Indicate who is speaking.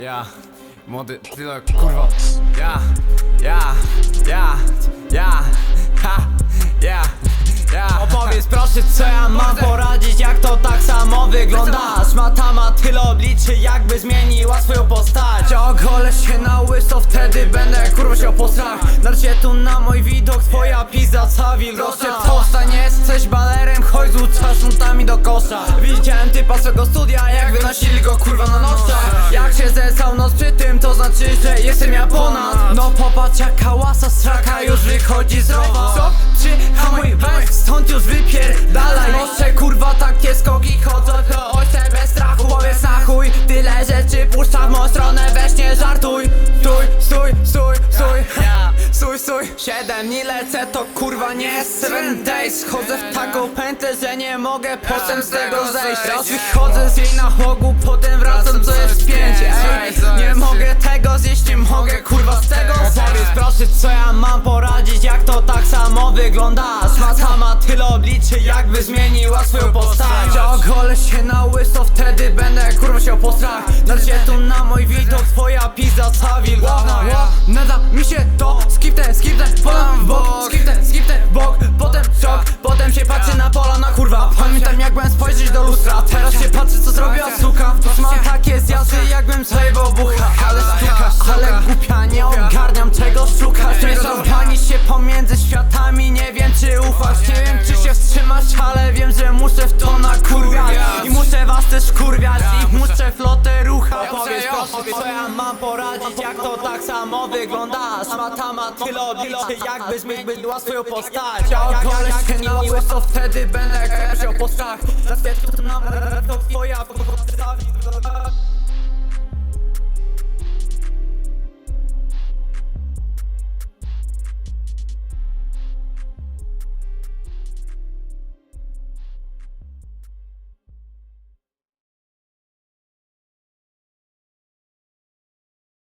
Speaker 1: Ja, młody, tyle, kurwa. Ja, ja, ja, ja, ha, ja, ja.
Speaker 2: Opowiedz proszę co ja mam poradzić Jak to tak samo wygląda? Szmata ma tyle obliczy jakby zmieniła swoją postać. Ogolę się na łyso wtedy będę kurwa się po strach. Narcie tu na mój widok twoja pizza cała wilgocie Powstań jesteś balerem uczaszutami do kosza. Widziałem typa swego studia jak wynosili go kurwa na nosze Jak się zesał noc przy tym to znaczy że jestem ja ponad. No popatrz jaka łasa straka już wychodzi z rowa. Co? Przyhamuj weź stąd już wypierdalaj. Noszę kurwa takie skoki chodzą to ojcze bez strachu. Powiedz na chuj tyle rzeczy puszcza w moją stronę. Weź nie żartuj Siedem dni lecę to kurwa nie seven days Chodzę w taką pętlę, że nie mogę potem z tego zejść. Raz wychodzę z jej nałogu, potem wracam co jest pięć. Ej, nie mogę tego zjeść, nie mogę kurwa z tego zejść. Proszę co ja mam poradzić, jak to tak samo wygląda. Szmata ma tyle obliczy, jakby zmieniła swoją postać. Ogolę się na łyso, wtedy będę kurwa się po strach Narcie tu na mój widok, twoja pizza cała wilgotna Nada mi się to, do lustra. Teraz się patrzy co zrobiła suka To ma takie zjazdy jakbym zajebał bucha Ale sztuka, ale głupia, nie ogarniam czego szukasz Nie pani się pomiędzy światami. Nie wiem czy ufasz, nie wiem czy się wstrzymasz Ale wiem, że muszę w to nakurwiać. I muszę was też kurwiać. I muszę flotę Proszę co ja mam poradzić Jak to tak samo wygląda Szmata ma tyle obliczy Jakby zmieniła swoją postać Ogolę się na łyso Wtedy będę kurwa się po strach Następny nam to twoja postać